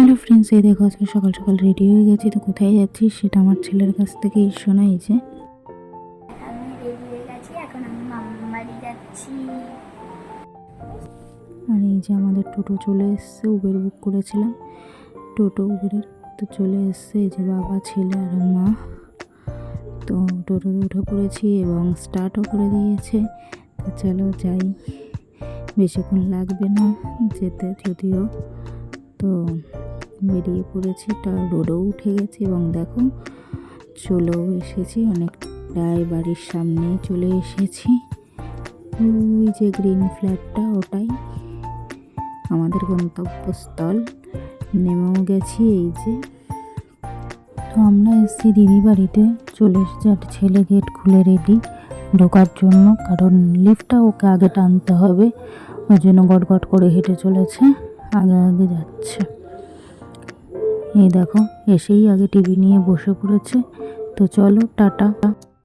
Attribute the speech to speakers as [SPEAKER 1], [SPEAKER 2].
[SPEAKER 1] Hello friends এই দেখো আজকে সকাল সকাল রেডি হয়ে গেছি তো কোথায় যাচ্ছি সেটা আমার ছেলের কাছ থেকেই
[SPEAKER 2] হয়ে বাড়ি যাচ্ছি।
[SPEAKER 1] আর এই যে আমাদের টোটো চলে এসছে উবের বুক করেছিলাম। টোটো উবেরের তো চলে এসছে এই যে বাবা ছেলে আর মা। তো টোটোতে উঠে পড়েছি এবং স্টার্টও করে দিয়েছে। তো চলো যাই বেশিক্ষণ লাগবে না যেতে যদিও। তো বেরিয়ে পড়েছি, তা রোডও উঠে গেছে এবং দেখো চলেও এসেছি অনেকটাই বাড়ির সামনেই চলে এসেছি। ওই যে গ্রিন ফ্ল্যাটটা ওটাই, আমাদের গন্তব্যস্থল। নেমেও গেছি এই যে। তো আমরা এসেছি দিদি বাড়িতে, চলে এসেছি আর ছেলে গেট খুলে রেডি ঢোকার জন্য, কারণ লিফটটা ওকে আগে টানতে হবে, ওই জন্য গট গট করে হেঁটে চলেছে, আগে আগে যাচ্ছে। এই দেখো এসেই আগে টিভি নিয়ে বসে পড়েছে। তো চলো টাটা।